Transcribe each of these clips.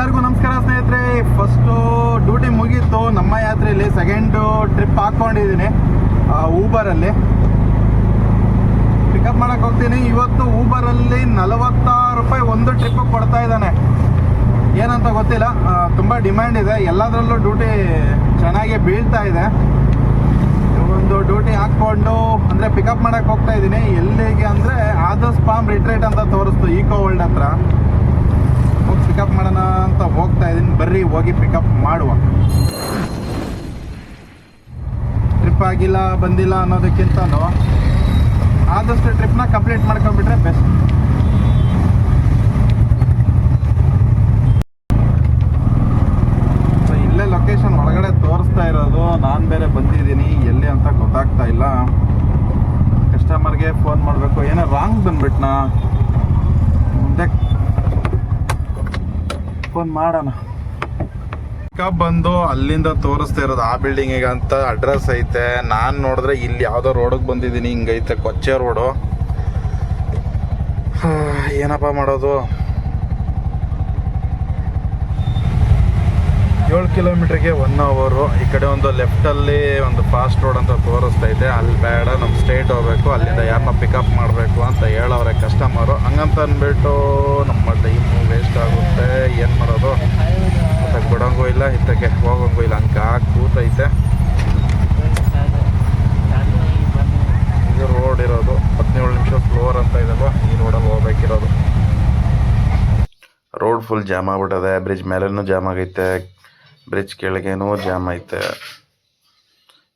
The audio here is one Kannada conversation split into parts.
ಎಲ್ಲರಿಗೂ ನಮಸ್ಕಾರ ಸ್ನೇಹಿತರೆ. ಫಸ್ಟು ಡ್ಯೂಟಿ ಮುಗೀತು. ನಮ್ಮ ಯಾತ್ರೆಯಲ್ಲಿ ಸೆಕೆಂಡು ಟ್ರಿಪ್ ಹಾಕ್ಕೊಂಡಿದ್ದೀನಿ ಊಬರಲ್ಲಿ ಪಿಕಪ್ ಮಾಡಕ್ಕೆ ಹೋಗ್ತೀನಿ. ಇವತ್ತು ಊಬರಲ್ಲಿ ನಲವತ್ತಾರು ರೂಪಾಯಿ ಒಂದು ಟ್ರಿಪ್ ಕೊಡ್ತಾ ಇದ್ದಾನೆ. ಏನಂತ ಗೊತ್ತಿಲ್ಲ. ತುಂಬ ಡಿಮ್ಯಾಂಡ್ ಇದೆ. ಎಲ್ಲದರಲ್ಲೂ ಡ್ಯೂಟಿ ಚೆನ್ನಾಗಿ ಬೀಳ್ತಾ ಇದೆ. ಒಂದು ಡ್ಯೂಟಿ ಹಾಕ್ಕೊಂಡು, ಅಂದರೆ ಪಿಕಪ್ ಮಾಡಕ್ಕೆ ಹೋಗ್ತಾ ಇದ್ದೀನಿ. ಎಲ್ಲಿಗೆ ಅಂದರೆ ಆದರ್ಸ್ ಫಾರ್ಮ್ ರಿಟ್ರೇಟ್ ಅಂತ ತೋರಿಸ್ತು ಈಕೋ ವರ್ಲ್ಡ್ ಹತ್ರ. ಹೋಗಿ ಪಿಕಪ್ ಮಾಡೋಣ ಅಂತ ಹೋಗ್ತಾ ಇದ್ದೀನಿ ಬರ್ರಿ, ಹೋಗಿ ಪಿಕಪ್ ಮಾಡುವ. ಟ್ರಿಪ್ ಆಗಿಲ್ಲ, ಬಂದಿಲ್ಲ ಅನ್ನೋದಕ್ಕಿಂತನೂ ಆದಷ್ಟು ಟ್ರಿಪ್ನ ಕಂಪ್ಲೀಟ್ ಮಾಡ್ಕೊಂಡ್ಬಿಟ್ರೆ ಬೆಸ್ಟ್ ಇಲ್ಲೇ ಲೊಕೇಶನ್ ಒಳಗಡೆ ತೋರಿಸ್ತಾ ಇರೋದು. ನಾನು ಬೇರೆ ಬಂದಿದ್ದೀನಿ. ಎಲ್ಲಿ ಅಂತ ಗೊತ್ತಾಗ್ತಾ ಇಲ್ಲ. ಕಸ್ಟಮರ್ಗೆ ಫೋನ್ ಮಾಡಬೇಕು. ಏನೋ ರಾಂಗ್ ಬಂದ್ಬಿಟ್ನಾ? ಮುಂದೆ ಫೋನ್ ಮಾಡೋಣ. ಬಂದು ಅಲ್ಲಿಂದ ತೋರಿಸ್ತಾ ಇರೋದು ಆ ಬಿಲ್ಡಿಂಗಿಗೆ ಅಂತ ಅಡ್ರೆಸ್ ಐತೆ. ನಾನು ನೋಡಿದ್ರೆ ಇಲ್ಲಿ ಯಾವುದೋ ರೋಡಿಗೆ ಬಂದಿದ್ದೀನಿ, ಹಿಂಗೈತೆ ಕೊಚ್ಚೆ ರೋಡು ಏನಪ್ಪ ಮಾಡೋದು? ಏಳು ಕಿಲೋಮೀಟ್ರಿಗೆ ಒನ್ ಅವರು ಈ ಕಡೆ ಒಂದು ಲೆಫ್ಟಲ್ಲಿ ಒಂದು ಫಾಸ್ಟ್ ರೋಡ್ ಅಂತ ತೋರಿಸ್ತೈತೆ ಅಲ್ಲಿ ಬೇಡ ನಮ್ಮ ಸ್ಟೇಟ್ ಹೋಗ್ಬೇಕು, ಅಲ್ಲಿಂದ ಯಾರನ್ನ ಪಿಕಪ್ ಮಾಡಬೇಕು ಅಂತ ಹೇಳೋರೆ ಕಸ್ಟಮರು ಹಂಗಂತ ಅಂದ್ಬಿಟ್ಟು ನಮ್ಮ ಟೈಮು ವೇಸ್ಟ್ ಆಗುತ್ತೆ. ಏನು ಮಾಡೋದು? ಮತ್ತೆ ಬಿಡೋಂಗೂ ಇಲ್ಲ, ಇತ್ತಕ್ಕೆ ಹೋಗೋಂಗೂ ಇಲ್ಲ. ಹಂಗೆ ಕೂತೈತೆ. ಇದು ರೋಡ್ ಇರೋದು. ಹದಿನೇಳು ನಿಮಿಷ ಫ್ಲೋರ್ ಅಂತ ಇದಲ್ವ ಈ ರೋಡಲ್ಲಿ ಹೋಗ್ಬೇಕಿರೋದು. ರೋಡ್ ಫುಲ್ ಜಾಮ್ ಆಗ್ಬಿಟ್ಟದೆ. ಬ್ರಿಡ್ಜ್ ಮೇಲೂ ಜಾಮ್ ಆಗೈತೆ. ಬ್ರಿಡ್ಜ್ ಕೆಳಗೇನೋ ಜಾಮ್ ಐತೆ.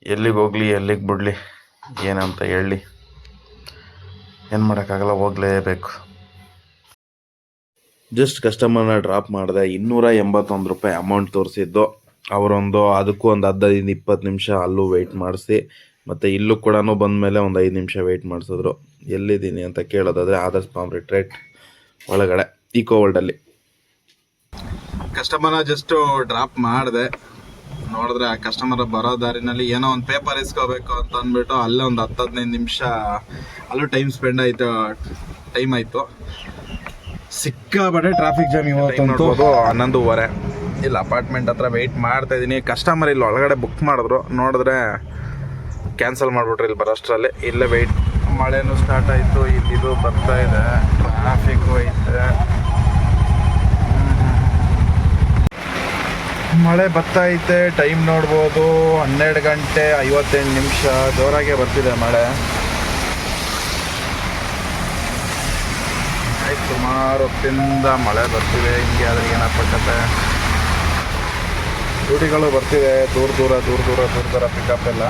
ಎಲ್ಲಿಗೆ ಹೋಗ್ಲಿ, ಎಲ್ಲಿಗೆ ಬಿಡಲಿ, ಏನಂತ ಹೇಳಿ. ಏನು ಮಾಡೋಕ್ಕಾಗಲ್ಲ, ಹೋಗಲೇಬೇಕು. ಜಸ್ಟ್ ಕಸ್ಟಮರ್ನ ಡ್ರಾಪ್ ಮಾಡಿದೆ. ಇನ್ನೂರ ಎಂಬತ್ತೊಂದು ರೂಪಾಯಿ ಅಮೌಂಟ್ ತೋರಿಸಿದ್ದು. ಅವರೊಂದು, ಅದಕ್ಕೂ ಒಂದು ಹದಿನೈದು, ಇಪ್ಪತ್ತು ನಿಮಿಷ ಅಲ್ಲೂ ವೆಯ್ಟ್ ಮಾಡಿಸಿ. ಮತ್ತು ಇಲ್ಲೂ ಕೂಡ ಬಂದಮೇಲೆ ಒಂದು ಐದು ನಿಮಿಷ ವೆಯ್ಟ್ ಮಾಡಿಸಿದ್ರು. ಎಲ್ಲಿದ್ದೀನಿ ಅಂತ ಕೇಳೋದಾದರೆ ಆದರ್ಸ್ ಪಾಮ್ ರಿಟ್ರೇಟ್ ಒಳಗಡೆ ಈಕೋ ವರ್ಲ್ಡಲ್ಲಿ ಕಸ್ಟಮರ್ನ ಜಸ್ಟ್ ಡ್ರಾಪ್ ಮಾಡಿದೆ. ನೋಡಿದ್ರೆ ಆ ಕಸ್ಟಮರ್ ಬರೋ ದಾರಿನಲ್ಲಿ ಏನೋ ಒಂದು ಪೇಪರ್ ಇಸ್ಕೋಬೇಕು ಅಂತ ಅಂದ್ಬಿಟ್ಟು ಅಲ್ಲೇ ಒಂದು ಹತ್ತು ಹದಿನೈದು ನಿಮಿಷ ಅಲ್ಲೂ ಟೈಮ್ ಸ್ಪೆಂಡ್ ಆಯಿತು ಟೈಮ್ ಆಯಿತು. ಸಿಕ್ಕಾಬಟ್ಟೆ ಟ್ರಾಫಿಕ್ ಜಾಮ್ ಇವತ್ತಂತೂ. ಹನ್ನೊಂದುವರೆ. ಇಲ್ಲ ಅಪಾರ್ಟ್ಮೆಂಟ್ ಹತ್ರ ವೆಯ್ಟ್ ಮಾಡ್ತಾ ಇದ್ದೀನಿ ಕಸ್ಟಮರ್ ಇಲ್ಲಿ ಒಳಗಡೆ ಬುಕ್ ಮಾಡಿದ್ರು. ನೋಡಿದ್ರೆ ಕ್ಯಾನ್ಸಲ್ ಮಾಡಿಬಿಟ್ರು ಇಲ್ಲಿ ಬರೋಷ್ಟರಲ್ಲಿ. ಇಲ್ಲೇ ವೆಯ್ಟ್ ಮಳೆನೂ ಸ್ಟಾರ್ಟ್ ಆಯಿತು ಇಲ್ಲಿ ಇದು ಬರ್ತಾ ಇದೆ ಟ್ರಾಫಿಕ್ ಐತೆ. ಮಳೆ ಬರ್ತಾ ಐತೆ, ಟೈಮ್ ನೋಡ್ಬೋದು, ಹನ್ನೆರಡು ಗಂಟೆ ಐವತ್ತೆಂಟು ನಿಮಿಷ, ಜೋರಾಗೆ ಬರ್ತಿದೆ ಮಳೆ. ಸುಮಾರು ಹೊತ್ತಿಂದ ಮಳೆ ಬರ್ತಿದೆ, ಹಿಂಗೆ ಆದರೆ ಏನಪ್ಪ ಡ್ಯೂಟಿಗಳು ಬರ್ತಿದೆ, ದೂರ ದೂರ ದೂರ ದೂರ ದೂರ ದೂರ ಪಿಕಪ್ ಎಲ್ಲ.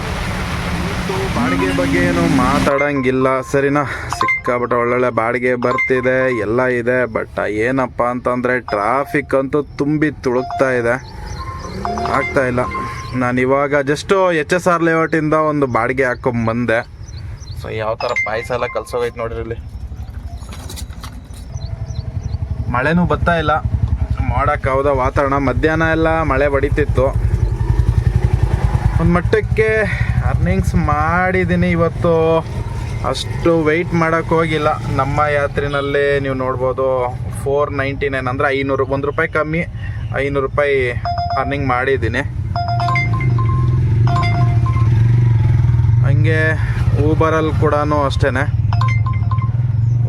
ಬಾಡಿಗೆ ಬಗ್ಗೆ ಏನು ಮಾತಾಡಂಗಿಲ್ಲ. ಸರಿನಾ? ಸಿಕ್ಕಾಬಿಟ್ಟು ಒಳ್ಳೊಳ್ಳೆ ಬಾಡಿಗೆ ಬರ್ತಿದೆ, ಎಲ್ಲ ಇದೆ ಬಟ್ ಏನಪ್ಪ ಅಂತಂದರೆ ಟ್ರಾಫಿಕ್ ಅಂತೂ ತುಂಬಿ ತುಳುಕ್ತಾ ಇದೆ. ಆಗ್ತಾ ಇಲ್ಲ. ನಾನು ಇವಾಗ ಜಸ್ಟು ಎಚ್ ಎಸ್ ಆರ್ ಲೇಔಟಿಂದ ಒಂದು ಬಾಡಿಗೆ ಹಾಕೊಂಬಂದೆ ಸೊ ಯಾವ ಥರ ಪಾಯಸ ಎಲ್ಲ ಕಲ್ಸೋಗೈತೆ ನೋಡ್ರಿ ಇಲ್ಲಿ. ಮಳೆನೂ ಬರ್ತಾ ಇಲ್ಲ. ಮಾಡೋಕ್ಕಾವ್ದ ವಾತಾವರಣ. ಮಧ್ಯಾಹ್ನ ಎಲ್ಲ ಮಳೆ ಬಡಿತಿತ್ತು. ಒಂದು ಮಟ್ಟಕ್ಕೆ ಅರ್ನಿಂಗ್ಸ್ ಮಾಡಿದ್ದೀನಿ ಇವತ್ತು. ಅಷ್ಟು ವೆಯ್ಟ್ ಮಾಡೋಕ್ಕೋಗಿಲ್ಲ ನಮ್ಮ ಯಾತ್ರಿನಲ್ಲಿ ನೀವು ನೋಡ್ಬೋದು ಫೋರ್ ನೈಂಟಿ ನೈನ್ ಅಂದರೆ ಐನೂರು, ಒಂದು ರೂಪಾಯಿ ಕಮ್ಮಿ, ಐನೂರು ರೂಪಾಯಿ ಅರ್ನಿಂಗ್ ಮಾಡಿದ್ದೀನಿ. ಹಂಗೆ ಊಬರಲ್ಲಿ ಕೂಡ ಅಷ್ಟೇ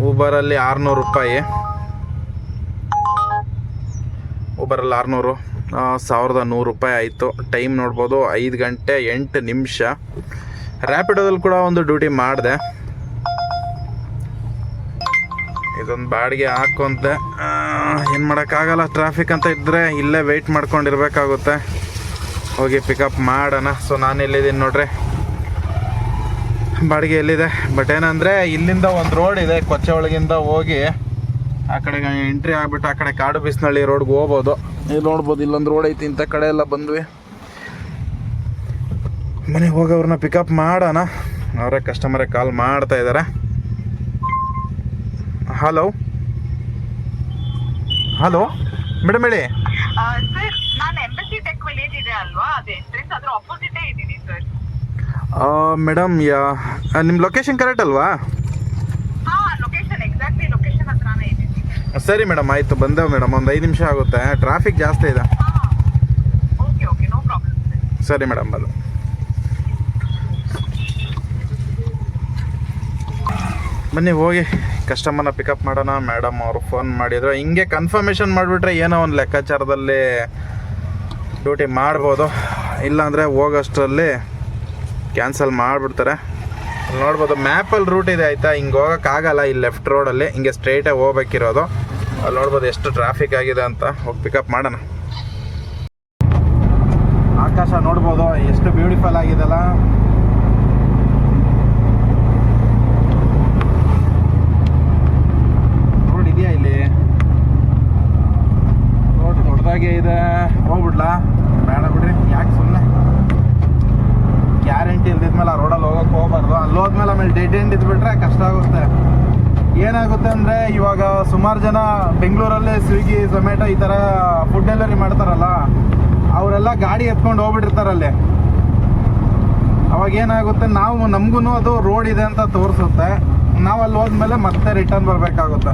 ಊಬರಲ್ಲಿ ಆರುನೂರು ರೂಪಾಯಿ. ಊಬರಲ್ಲಿ ಆರುನೂರು ಸಾವಿರದ ನೂರು ರೂಪಾಯಿ ಆಯಿತು. ಟೈಮ್ ನೋಡ್ಬೋದು ಐದು ಗಂಟೆ ಎಂಟು ನಿಮಿಷ. ರ್ಯಾಪಿಡೋದಲ್ಲಿ ಕೂಡ ಒಂದು ಡ್ಯೂಟಿ ಮಾಡಿದೆ. ಇದೊಂದು ಬಾಡಿಗೆ ಹಾಕೊಂತೆ ಏನು ಮಾಡೋಕ್ಕಾಗಲ್ಲ. ಟ್ರಾಫಿಕ್ ಅಂತ ಇದ್ದರೆ ಇಲ್ಲೇ ವೆಯ್ಟ್ ಮಾಡ್ಕೊಂಡಿರ್ಬೇಕಾಗುತ್ತೆ. ಹೋಗಿ ಪಿಕಪ್ ಮಾಡೋಣ. ಸೊ ನಾನು ಇಲ್ಲಿದ್ದೀನಿ ನೋಡ್ರಿ. ಬಾಡಿಗೆ ಎಲ್ಲಿದೆ? ಬಟ್ ಏನಂದರೆ, ಇಲ್ಲಿಂದ ಒಂದು ರೋಡ್ ಇದೆ, ಕೊಚ್ಚೆ ಒಳಗಿಂದ ಹೋಗಿ ಆ ಕಡೆಗೆ ಎಂಟ್ರಿ ಆಗಿಬಿಟ್ಟು ಆ ಕಡೆ ಕಾಡು ಬಿಸ್ನಳ್ಳಿ ರೋಡ್ಗೆ ಹೋಗ್ಬೋದು. ಇಲ್ಲಿ ನೋಡ್ಬೋದು, ಇಲ್ಲೊಂದು ರೋಡ್ ಐತಿ, ಇಂಥ ಕಡೆ ಎಲ್ಲ ಬಂದ್ವಿ. ಮನೆಗೆ ಹೋಗೋವ್ರನ್ನ ಪಿಕಪ್ ಮಾಡೋಣ. ಅವರೇ ಕಸ್ಟಮರೇ ಕಾಲ್ ಮಾಡ್ತಾ ಇದ್ದಾರೆ ಹಲೋ ಹಲೋ ಮೇಡಮ್ ಹೇಳಿ. ಸರ್ ನಾನು ಎಂಬಸಿ ಟೆಕ್ ವಿಲೇಜ್ ಇದೆ ಅಲ್ವಾ? ಅದು ಎಂಟ್ರೆನ್ಸ್ ಅದ್ರ ಆಪೋಸಿಟೇ ಇದ್ದೀನಿ ಸರ್ ಮೇಡಮ್ ಯಾ ನಿಮ್ಮ ಲೊಕೇಶನ್ ಕರೆಕ್ಟ್ ಅಲ್ವಾ? ಹಾ ಲೊಕೇಶನ್ ಎಕ್ಸಾಕ್ಟ್ಲಿ ಲೊಕೇಶನ್ ಹತ್ರನೇ ಇದ್ದೀನಿ. ಸರಿ ಮೇಡಮ್ ಆಯಿತು. ಬಂದೆವು ಮೇಡಮ್ ಒಂದು ಐದು ನಿಮಿಷ ಆಗುತ್ತೆ. ಟ್ರಾಫಿಕ್ ಜಾಸ್ತಿ ಇದೆ. ಓಕೆ ಓಕೆ ನೋ ಪ್ರಾಬ್ಲಮ್ ಸರಿ ಮೇಡಮ್ ಅದು ಬನ್ನಿ ಹೋಗಿ. ಕಸ್ಟಮರ್ನ ಪಿಕಪ್ ಮಾಡೋಣ ಮೇಡಮ್ ಅವರು ಫೋನ್ ಮಾಡಿದ್ರು. ಹಿಂಗೆ ಕನ್ಫರ್ಮೇಷನ್ ಮಾಡಿಬಿಟ್ರೆ ಏನೋ ಒಂದು ಲೆಕ್ಕಾಚಾರದಲ್ಲಿ ಡ್ಯೂಟಿ ಮಾಡ್ಬೋದು. ಇಲ್ಲಾಂದರೆ ಹೋಗೋಷ್ಟರಲ್ಲಿ ಕ್ಯಾನ್ಸಲ್ ಮಾಡಿಬಿಡ್ತಾರೆ. ನೋಡ್ಬೋದು ಮ್ಯಾಪಲ್ಲಿ ರೂಟ್ ಇದೆ ಆಯಿತಾ? ಹಿಂಗೆ ಹೋಗೋಕ್ಕಾಗಲ್ಲ ಈ ಲೆಫ್ಟ್ ರೋಡಲ್ಲಿ ಹಿಂಗೆ ಸ್ಟ್ರೈಟಾಗಿ ಹೋಗ್ಬೇಕಿರೋದು. ಅಲ್ಲಿ ನೋಡ್ಬೋದು ಎಷ್ಟು ಟ್ರಾಫಿಕ್ ಆಗಿದೆ ಅಂತ. ಹೋಗಿ ಪಿಕಪ್ ಮಾಡೋಣ. ಆಕಾಶ ನೋಡ್ಬೋದು, ಎಷ್ಟು ಬ್ಯೂಟಿಫುಲ್ ಆಗಿದೆಲ್ಲ ರೋಡ್ ಇದೆಯಾ ಇಲ್ಲಿ ದೊಡ್ಡದಾಗೆ ಇದೆ. ಹೋಗ್ಬಿಡ್ಲಾ? ಬೇಡ ಬಿಡ್ರಿ. ಯಾಕೆ ಸುಮ್ಮನೆ ಗ್ಯಾರಂಟಿ ಇಲ್ದಿದ್ಮೇಲೆ ಆ ರೋಡಲ್ಲಿ ಹೋಗೋಕೆ ಹೋಗ್ಬಾರ್ದು. ಅಲ್ಲಿ ಹೋದ್ಮೇಲೆ ಆಮೇಲೆ ಡೆಡ್ ಎಂಡ್ ಇದ್ಬಿಟ್ರೆ ಕಷ್ಟ ಆಗುತ್ತೆ. ಏನಾಗುತ್ತೆ ಅಂದರೆ ಇವಾಗ ಸುಮಾರು ಜನ ಬೆಂಗಳೂರಲ್ಲೇ ಸ್ವಿಗ್ಗಿ ಝೊಮ್ಯಾಟೊ ಈ ಥರ ಫುಡ್ ಡೆಲಿವರಿ ಮಾಡ್ತಾರಲ್ಲ, ಅವರೆಲ್ಲ ಗಾಡಿ ಎತ್ಕೊಂಡು ಹೋಗ್ಬಿಟ್ಟಿರ್ತಾರಲ್ಲಿ ಅವಾಗ ಏನಾಗುತ್ತೆ, ನಾವು ನಮಗೂ ಅದು ರೋಡ್ ಇದೆ ಅಂತ ತೋರಿಸುತ್ತೆ. ನಾವು ಅಲ್ಲಿ ಹೋದ್ಮೇಲೆ ಮತ್ತೆ ರಿಟರ್ನ್ ಬರಬೇಕಾಗುತ್ತೆ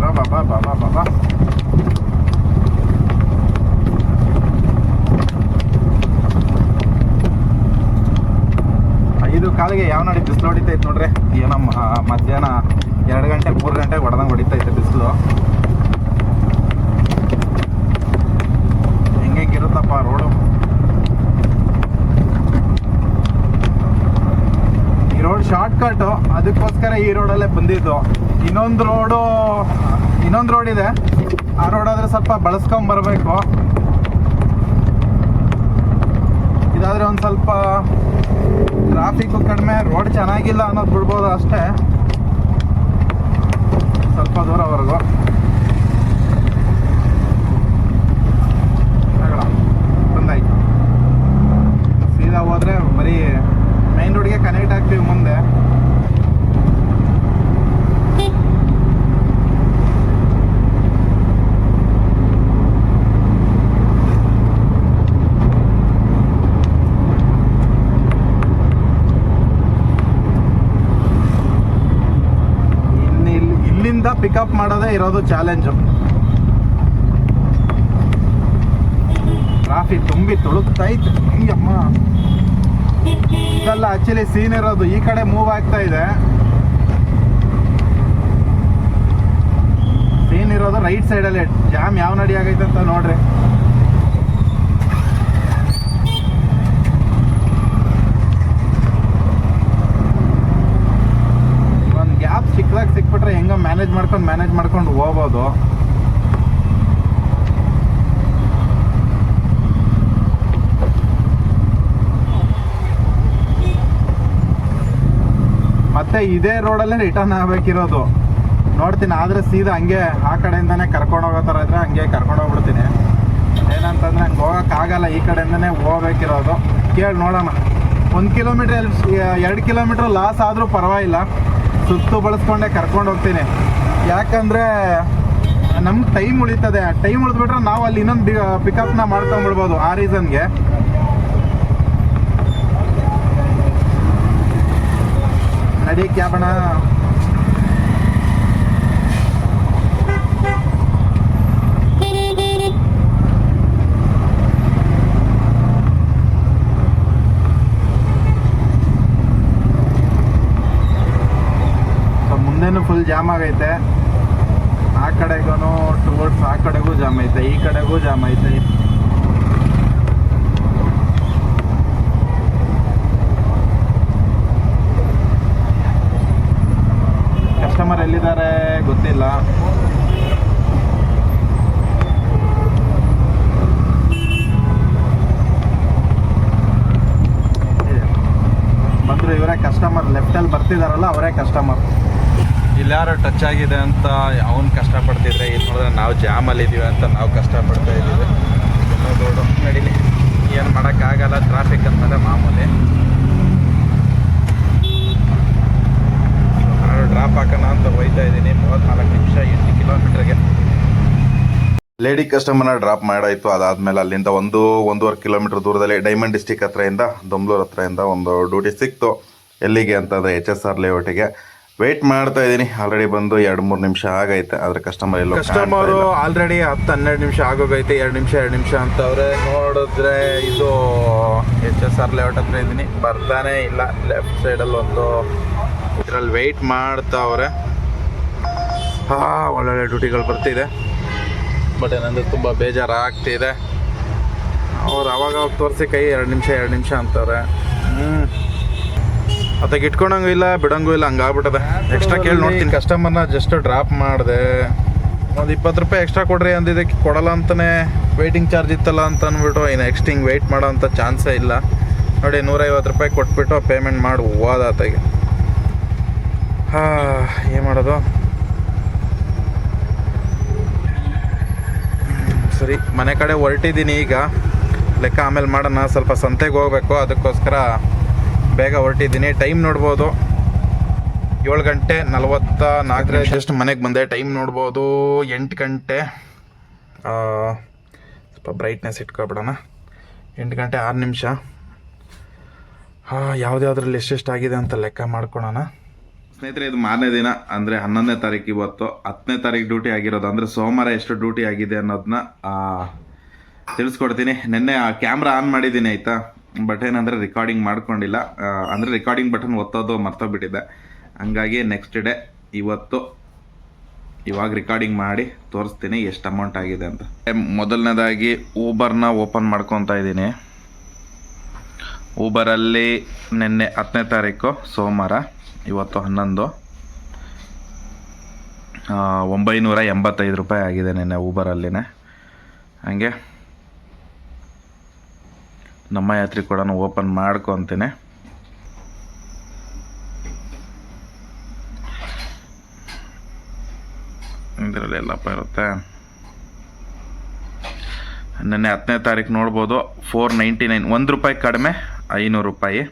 ಬಾ ಬಾ ಬಾ ಬಾ ಬಾ ಬಾ ಐದು ಕಾಲಿಗೆ ಯಾವ ನಾಡಿ ಬಿಸಿಲು ಹೊಡಿತೈತೆ ನೋಡ್ರಿ ಏನೋ ಮ- ಮಧ್ಯಾಹ್ನ ಎರಡು ಗಂಟೆ ಮೂರು ಗಂಟೆಗೆ ಹೊಡೆದಂಗೆ ಹೊಡಿತೈತೆ ಬಿಸಿಲು ಹೆಂಗೆ ಇರುತ್ತಪ್ಪ ರೋಡು ಈ ರೋಡ್ ಶಾರ್ಟ್ ಕಟ್ ಅದಕ್ಕೋಸ್ಕರ ಈ ರೋಡಲ್ಲೇ ಬಂದಿದ್ದು. ಇನ್ನೊಂದು ರೋಡು, ಇನ್ನೊಂದು ರೋಡ್ ಇದೆ. ಆ ರೋಡ್ ಆದ್ರೆ ಸ್ವಲ್ಪ ಬಳಸ್ಕೊಂಡ್ ಬರಬೇಕು. ಇದಾದ್ರೆ ಒಂದು ಸ್ವಲ್ಪ ಟ್ರಾಫಿಕ್ಕು ಕಡಿಮೆ ರೋಡ್ ಚೆನ್ನಾಗಿಲ್ಲ ಅನ್ನೋದು ಬಿಡ್ಬೋದು ಅಷ್ಟೇ. ಸ್ವಲ್ಪ ದೂರವರೆಗೂ ತಗೊಳ. ಬಂದಾಯ್ತು ಸೀದಾ ಹೋದ್ರೆ ಬರೀ ಮೈನ್ ರೋಡ್ಗೆ ಕನೆಕ್ಟ್ ಆಗ್ತೀವಿ ಮುಂದೆ ಇನ್ನು ಇಲ್ಲಿ ಇಲ್ಲಿಂದ ಪಿಕಪ್ ಮಾಡೋದೇ ಇರೋದು ಚಾಲೆಂಜು ಟ್ರಾಫಿಕ್ ತುಂಬಿ ತುಳುಕ್ತೈತೆ ಹಿಂಗಮ್ಮ. ಇದೆಲ್ಲ ಆಕ್ಚುಲಿ ಸೀನ್ ಇರೋದು ಈ ಕಡೆ ಮೂವ್ ಆಗ್ತಾ ಇದೆ. ಸೀನ್ ಇರೋದು ರೈಟ್ ಸೈಡಲ್ಲಿ ಜಾಮ್ ಯಾವ ನಡಿ ಆಗೈತೆ ಅಂತ ನೋಡ್ರಿ ಒಂದು ಗ್ಯಾಪ್ ಸಿಕ್ಬಿಟ್ರೆ ಹೆಂಗ ಮ್ಯಾನೇಜ್ ಮಾಡ್ಕೊಂಡು ಮ್ಯಾನೇಜ್ ಮಾಡ್ಕೊಂಡು ಹೋಗ್ಬೋದು ಮತ್ತೆ ಇದೇ ರೋಡಲ್ಲೇ ರಿಟರ್ನ್ ಆಗ್ಬೇಕಿರೋದು. ನೋಡ್ತೀನಿ, ಆದ್ರೆ ಸೀದಾ ಹಂಗೆ ಆ ಕಡೆಯಿಂದನೇ ಕರ್ಕೊಂಡು ಹೋಗೋ ಥರ ಇದ್ರೆ ಹಂಗೆ ಕರ್ಕೊಂಡು ಹೋಗ್ಬಿಡ್ತೀನಿ. ಏನಂತಂದ್ರೆ ಹಂಗೆ ಹೋಗೋಕ್ಕಾಗಲ್ಲ ಈ ಕಡೆಯಿಂದನೇ ಹೋಗ್ಬೇಕಿರೋದು. ಕೇಳಿ ನೋಡೋಣ. ಒಂದು ಕಿಲೋಮೀಟ್ರ್ ಎರಡು ಕಿಲೋಮೀಟ್ರ್ ಲಾಸ್ ಆದರೂ ಪರವಾಗಿಲ್ಲ. ಸುತ್ತು ಬಳಸ್ಕೊಂಡೆ ಕರ್ಕೊಂಡು ಹೋಗ್ತೀನಿ. ಯಾಕಂದರೆ ನಮ್ಗೆ ಟೈಮ್ ಉಳಿತದೆ. ಟೈಮ್ ಉಳಿದ್ಬಿಟ್ರೆ ನಾವು ಅಲ್ಲಿ ಇನ್ನೊಂದು ಪಿಕಪ್ನ ಮಾಡ್ಕೊಂಡ್ಬಿಡ್ಬೋದು ಆ ರೀಸನ್ಗೆ ನಡಿ ಕ್ಯಾಬಣ ಸೊ ಮುಂದೆನೂ ಫುಲ್ ಜಾಮ್ ಆಗೈತೆ. ಆ ಕಡೆಗೂ ಟುವರ್ಡ್ಸ್ ಆ ಕಡೆಗೂ ಜಾಮ್ ಐತೆ, ಈ ಕಡೆಗೂ ಜಾಮ್ ಐತೆ. ಕಸ್ಟಮರ್ ಎಲ್ಲಿದ್ದಾರೆ ಗೊತ್ತಿಲ್ಲ. ಬಂದರು ಇವರೇ ಕಸ್ಟಮರ್ ಲೆಫ್ಟಲ್ಲಿ ಬರ್ತಿದಾರಲ್ಲ, ಅವರೇ ಕಸ್ಟಮರ್ ಇಲ್ಲಾರು ಟಚ್ ಆಗಿದೆ ಅಂತ ಅವನು ಕಷ್ಟಪಡ್ತಿದ್ರೆ ಏನು ನೋಡಿದ್ರೆ ನಾವು ಜಾಮಲ್ಲಿ ಇದೀವಿ ಅಂತ ನಾವು ಕಷ್ಟಪಡ್ತಾ ಇದ್ದೀವಿ ರೋಡು ನಡೀಲಿ. ಏನು ಮಾಡೋಕ್ಕಾಗಲ್ಲ ಟ್ರಾಫಿಕ್ ಅಂತಂದರೆ ಮಾಮೂಲಿ. ನಾನು ಡ್ರಾಪ್ ಹಾಕೋಣ ಅಂತ ಹೋಯ್ತಾ ಇದ್ದೀನಿ. ಮೂವತ್ತ್ನಾಲ್ಕು ನಿಮಿಷ ಎಂಟು ಕಿಲೋಮೀಟ್ರಿಗೆ ಲೇಡಿ ಕಸ್ಟಮರ್ನ ಡ್ರಾಪ್ ಮಾಡಾಯಿತು. ಅದಾದಮೇಲೆ ಅಲ್ಲಿಂದ ಒಂದು, ಒಂದೂವರೆ ಕಿಲೋಮೀಟ್ರ್ ದೂರದಲ್ಲಿ ಡೈಮಂಡ್ ಡಿಸ್ಟಿಕ್ ಹತ್ರದಿಂದ ದೊಂಬ್ಳೂರ್ ಹತ್ರದಿಂದ ಒಂದು ಡ್ಯೂಟಿ ಸಿಕ್ತು. ಎಲ್ಲಿಗೆ ಅಂತಂದರೆ ಎಚ್ ಎಸ್ ಆರ್ ಲೇಔಟಿಗೆ ವೆಯ್ಟ್ ಮಾಡ್ತಾ ಇದ್ದೀನಿ. ಆಲ್ರೆಡಿ ಬಂದು ಎರಡು ಮೂರು ನಿಮಿಷ ಆಗೈತೆ. ಆದರೆ ಕಸ್ಟಮರ್ ಇಲ್ಲ. ಕಸ್ಟಮರು ಆಲ್ರೆಡಿ ಹತ್ತು ಹನ್ನೆರಡು ನಿಮಿಷ ಆಗೋಗೈತೆ. ಎರಡು ನಿಮಿಷ ಎರಡು ನಿಮಿಷ ಅಂತವ್ರೆ ನೋಡಿದ್ರೆ ಇದು ಎಚ್ ಎಸ್ ಆರ್ ಲೇಔಟ್ ಹತ್ರ ಇದ್ದೀನಿ. ಬರ್ತಾನೆ ಇಲ್ಲ. ಲೆಫ್ಟ್ ಸೈಡಲ್ಲಿ ಒಂದು ಇದರಲ್ಲಿ ವೆಯ್ಟ್ ಮಾಡ್ತಾವ್ರೆ. ಹಾ ಒಳ್ಳೊಳ್ಳೆ ಡ್ಯೂಟಿಗಳು ಬರ್ತಿದೆ. ಬಟ್ ಏನಂದ್ರೆ ತುಂಬ ಬೇಜಾರಾಗ್ತಿದೆ. ಅವ್ರು ಅವಾಗ ಅವ್ರು ತೋರಿಸಿ ಕೈ ಎರಡು ನಿಮಿಷ ಎರಡು ನಿಮಿಷ ಅಂತವ್ರೆ. ಹ್ಞೂ ಅತ್ತಾಗ ಇಟ್ಕೊಳಂಗೂ ಇಲ್ಲ ಬಿಡಂಗೂ ಇಲ್ಲ ಹಂಗಾಗ್ಬಿಟ್ಟದೆ. ಎಕ್ಸ್ಟ್ರಾ ಕೇಳಿ ನೋಡ್ತೀನಿ. ಕಸ್ಟಮರ್ನ ಜಸ್ಟ್ ಡ್ರಾಪ್ ಮಾಡಿದೆ. ಒಂದು ಇಪ್ಪತ್ತು ರೂಪಾಯಿ ಎಕ್ಸ್ಟ್ರಾ ಕೊಡ್ರಿ ಅಂದಿದ್ದಕ್ಕೆ ಕೊಡಲ್ಲ ಅಂತಲೇ ವೆಯ್ಟಿಂಗ್ ಚಾರ್ಜ್ ಇತ್ತಲ್ಲ ಅಂತ ಅಂದ್ಬಿಟ್ಟು ಇನ್ನು ನೆಕ್ಸ್ಟ್ ಹಿಂಗೆ ವೆಯ್ಟ್ ಮಾಡೋ ಅಂಥ ಚಾನ್ಸೇ ಇಲ್ಲ. ನೋಡಿ ನೂರೈವತ್ತು ರೂಪಾಯಿ ಕೊಟ್ಬಿಟ್ಟು ಪೇಮೆಂಟ್ ಮಾಡಿ ಹೋದ ಆತಾಗೆ. ಹಾಂ ಏನು ಮಾಡೋದು? ಸರಿ ಮನೆ ಕಡೆ ಹೊರಟಿದ್ದೀನಿ ಈಗ. ಲೆಕ್ಕ ಆಮೇಲೆ ಮಾಡೋಣ ಸ್ವಲ್ಪ ಸಂತೆಗೆ ಹೋಗ್ಬೇಕು ಅದಕ್ಕೋಸ್ಕರ ಬೇಗ ಹೊರಟಿದ್ದೀನಿ. ಟೈಮ್ ನೋಡ್ಬೋದು. ಏಳು ಗಂಟೆ ನಲವತ್ತ ನಾಲ್ಕರ ಜಸ್ಟ್ ಮನೆಗೆ ಬಂದೆ. ಟೈಮ್ ನೋಡ್ಬೋದು. ಎಂಟು ಗಂಟೆ ಆ, ಸ್ವಲ್ಪ ಬ್ರೈಟ್ನೆಸ್ ಇಟ್ಕೊಬಿಡೋಣ. ಎಂಟು ಗಂಟೆ ಆರು ನಿಮಿಷ. ಹಾಂ ಯಾವುದ್ಯಾವ್ದ್ರಲ್ಲಿ ಎಷ್ಟೆಷ್ಟು ಆಗಿದೆ ಅಂತ ಲೆಕ್ಕ ಮಾಡ್ಕೊಳೋಣ. ಸ್ನೇಹಿತರೆ ಇದು ಮಾರನೇ ದಿನ ಅಂದರೆ ಹನ್ನೊಂದನೇ ತಾರೀಕು ಇವತ್ತು. ಹತ್ತನೇ ತಾರೀಕು ಡ್ಯೂಟಿ ಆಗಿರೋದು. ಅಂದರೆ ಸೋಮವಾರ ಎಷ್ಟು ಡ್ಯೂಟಿ ಆಗಿದೆ ಅನ್ನೋದನ್ನ ತಿಳಿಸ್ಕೊಡ್ತೀನಿ. ನಿನ್ನೆ ಆ ಕ್ಯಾಮ್ರಾ ಆನ್ ಮಾಡಿದ್ದೀನಿ ಆಯಿತಾ? ಬಟ್ ಏನಂದರೆ ರೆಕಾರ್ಡಿಂಗ್ ಮಾಡ್ಕೊಂಡಿಲ್ಲ. ಅಂದರೆ ರೆಕಾರ್ಡಿಂಗ್ ಬಟನ್ ಒತ್ತೋದು ಮರ್ತೋಗ್ಬಿಟ್ಟಿದೆ. ಹಂಗಾಗಿ ನೆಕ್ಸ್ಟ್ ಡೇ ಇವತ್ತು ಇವಾಗ ರೆಕಾರ್ಡಿಂಗ್ ಮಾಡಿ ತೋರಿಸ್ತೀನಿ ಎಷ್ಟು ಅಮೌಂಟ್ ಆಗಿದೆ ಅಂತ. ಮೊದಲನೇದಾಗಿ ಊಬರ್ನ ಓಪನ್ ಮಾಡ್ಕೊತಾ ಇದ್ದೀನಿ. ಊಬರಲ್ಲಿ ನಿನ್ನೆ ಹತ್ತನೇ ತಾರೀಕು ಸೋಮವಾರ, ಇವತ್ತು ಹನ್ನೊಂದು. ಒಂಬೈನೂರ ಎಂಬತ್ತೈದು ರೂಪಾಯಿ ಆಗಿದೆ ನಿನ್ನೆ ಊಬರಲ್ಲಿನೇ ಹಾಗೆ ನಮ್ಮ ಯಾತ್ರಿ ಕೂಡ ಓಪನ್ ಮಾಡ್ಕೊತೇನೆ ಇದರಲ್ಲಿ ಎಲ್ಲಪ್ಪ ಇರುತ್ತೆ. ನಿನ್ನೆ ಹತ್ತನೇ ತಾರೀಕು ನೋಡ್ಬೋದು ಫೋರ್ ನೈಂಟಿ ನೈನ್ ಒಂದು ರೂಪಾಯಿ ಕಡಿಮೆ, ಐನೂರು ರೂಪಾಯಿ.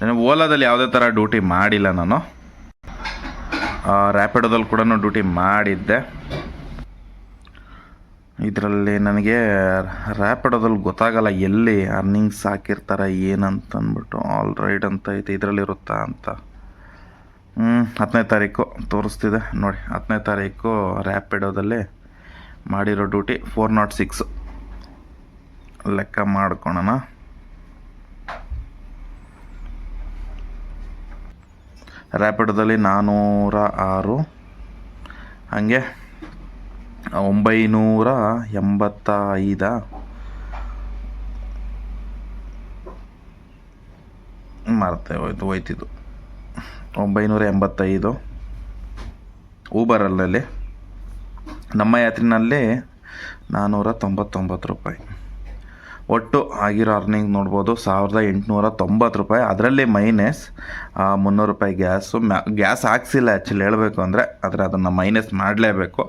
ನಾನು ಓಲಾದಲ್ಲಿ ಯಾವುದೇ ಥರ ಡ್ಯೂಟಿ ಮಾಡಿಲ್ಲ ನಾನು. ರ್ಯಾಪಿಡೋದಲ್ಲಿ ಕೂಡ ಡ್ಯೂಟಿ ಮಾಡಿದ್ದೆ. ಇದರಲ್ಲಿ ನನಗೆ ರ್ಯಾಪಿಡೋದಲ್ಲಿ ಗೊತ್ತಾಗಲ್ಲ ಎಲ್ಲಿ ಅರ್ನಿಂಗ್ಸ್ ಹಾಕಿರ್ತಾರೆ ಏನಂತ ಅಂದ್ಬಿಟ್ಟು ಆಲ್ ರೈಟ್ ಅಂತ ಐತೆ, ಇದರಲ್ಲಿರುತ್ತಾ ಅಂತ. ಹತ್ತನೇ ತಾರೀಕು ತೋರಿಸ್ತಿದೆ ನೋಡಿ. ಹತ್ತನೇ ತಾರೀಕು ರ್ಯಾಪಿಡೋದಲ್ಲಿ ಮಾಡಿರೋ ಡ್ಯೂಟಿ ಫೋರ್ ನಾಟ್ ಸಿಕ್ಸ್ ಲೆಕ್ಕ ಮಾಡ್ಕೊಳೋಣ. ರ್ಯಾಪಿಡೋದಲ್ಲಿ ನಾನ್ನೂರ ಆರು. ಹಾಗೆ ಒಂಬೈನೂರ ಎಂಬತ್ತ ಐದ ಮರ್ತೆ ಹೋಯ್ತು, ಹೋಯ್ತಿದ್ದು. ಒಂಬೈನೂರ ಎಂಬತ್ತೈದು. ಊಬರಲ್ಲಲ್ಲಿ ನಮ್ಮ ಯಾತ್ರಿನಲ್ಲಿ ನಾನ್ನೂರ ತೊಂಬತ್ತೊಂಬತ್ತು ರೂಪಾಯಿ. ಒಟ್ಟು ಆಗಿರೋ ಅರ್ನಿಂಗ್ ನೋಡ್ಬೋದು, ಸಾವಿರದ ಎಂಟುನೂರ ತೊಂಬತ್ತು ರೂಪಾಯಿ. ಅದರಲ್ಲಿ ಮೈನಸ್ ಮುನ್ನೂರು ರೂಪಾಯಿ ಗ್ಯಾಸು ಮ್ಯಾ ಗ್ಯಾಸ್ ಹಾಕ್ಸಿಲ್ಲ ಆ್ಯಕ್ಚುಲಿ ಹೇಳಬೇಕು ಅಂದರೆ, ಆದರೆ ಅದನ್ನು ಮೈನಸ್ ಮಾಡಲೇಬೇಕು.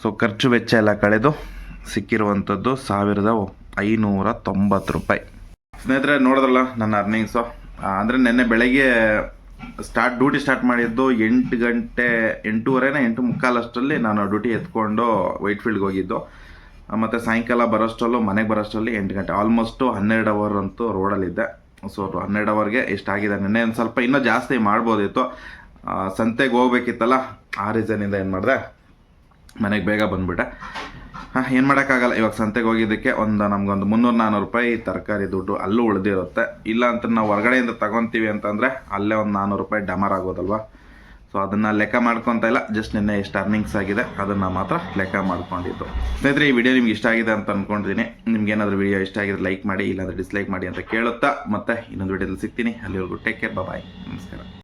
ಸೊ ಖರ್ಚು ವೆಚ್ಚ ಎಲ್ಲ ಕಳೆದು ಸಿಕ್ಕಿರುವಂಥದ್ದು ಸಾವಿರದ ಐನೂರ ತೊಂಬತ್ತು ರೂಪಾಯಿ. ಸ್ನೇಹಿತರೆ, ನೋಡಿದ್ರಲ್ಲ ನನ್ನ ಅರ್ನಿಂಗ್ಸು ಅಂದರೆ ನಿನ್ನೆ ಬೆಳಗ್ಗೆ ಸ್ಟಾರ್ಟ್ ಡ್ಯೂಟಿ ಸ್ಟಾರ್ಟ್ ಮಾಡಿದ್ದು ಎಂಟು ಗಂಟೆ, ಎಂಟೂವರೆನ, ಎಂಟು ಮುಕ್ಕಾಲಷ್ಟರಲ್ಲಿ ನಾನು ಡ್ಯೂಟಿ ಎತ್ಕೊಂಡು ವೈಟ್ ಫೀಲ್ಡ್ಗೆ ಹೋಗಿದ್ದು. ಮತ್ತು ಸಾಯಂಕಾಲ ಬರೋಷ್ಟರಲ್ಲೂ ಮನೆಗೆ ಬರೋಷ್ಟರಲ್ಲಿ ಎಂಟು ಗಂಟೆ ಆಲ್ಮೋಸ್ಟು ಹನ್ನೆರಡು ಅವರ್ ಅಂತೂ ರೋಡಲ್ಲಿದ್ದೆ ಸೊ ಹನ್ನೆರಡು ಅವರ್ಗೆ ಎಷ್ಟಾಗಿದೆ ನಿನ್ನೆ, ಒಂದು ಸ್ವಲ್ಪ ಇನ್ನೂ ಜಾಸ್ತಿ ಮಾಡ್ಬೋದಿತ್ತು. ಸಂತೆಗೆ ಹೋಗ್ಬೇಕಿತ್ತಲ್ಲ, ಆ ರೀಸನಿಂದ ಏನು ಮಾಡಿದೆ? ಮನೆಗೆ ಬೇಗ ಬಂದುಬಿಟ್ಟೆ. ಹಾಂ, ಏನು ಮಾಡೋಕ್ಕಾಗಲ್ಲ. ಇವಾಗ ಸಂತೆಗೆ ಹೋಗಿದ್ದಕ್ಕೆ ಒಂದು ನಮಗೊಂದು ಮುನ್ನೂರು ನಾನ್ನೂರು ರೂಪಾಯಿ ತರಕಾರಿ ದುಡ್ಡು ಅಲ್ಲೂ ಉಳಿದಿರುತ್ತೆ. ಇಲ್ಲ ಅಂತ ನಾವು ಹೊರಗಡೆಯಿಂದ ತಗೊತೀವಿ ಅಂತಂದರೆ ಅಲ್ಲೇ ಒಂದು ನಾನ್ನೂರು ರೂಪಾಯಿ ಡಮರ್ ಆಗೋದಲ್ವಾ? ಸೊ ಅದನ್ನು ಲೆಕ್ಕ ಮಾಡ್ಕೊತ ಇಲ್ಲ. ಜಸ್ಟ್ ನಿನ್ನೆ ಎಷ್ಟು ಅರ್ನಿಂಗ್ಸ್ ಆಗಿದೆ. ಅದನ್ನು ಮಾತ್ರ ಲೆಕ್ಕ ಮಾಡ್ಕೊಂಡಿದ್ದು. ಸ್ನೇಹಿತರೆ, ಈ ವಿಡಿಯೋ ನಿಮ್ಗೆ ಇಷ್ಟ ಆಗಿದೆ ಅಂತ ಅಂದ್ಕೊಂಡಿದ್ದೀನಿ ನಿಮ್ಗೆ ಏನಾದರೂ ವಿಡಿಯೋ ಇಷ್ಟ ಆಗಿದ್ರೆ ಲೈಕ್ ಮಾಡಿ, ಇಲ್ಲಾಂದರೆ ಡಿಸ್ಲೈಕ್ ಮಾಡಿ ಅಂತ ಕೇಳುತ್ತಾ ಮತ್ತೆ ಇನ್ನೊಂದು ವಿಡಿಯೋದಲ್ಲಿ ಸಿಗ್ತೀನಿ. ಅಲ್ಲಿವರೆಗೂ ಟೇಕ್ ಕೇರ್ ಬಾಯ್ ನಮಸ್ಕಾರ.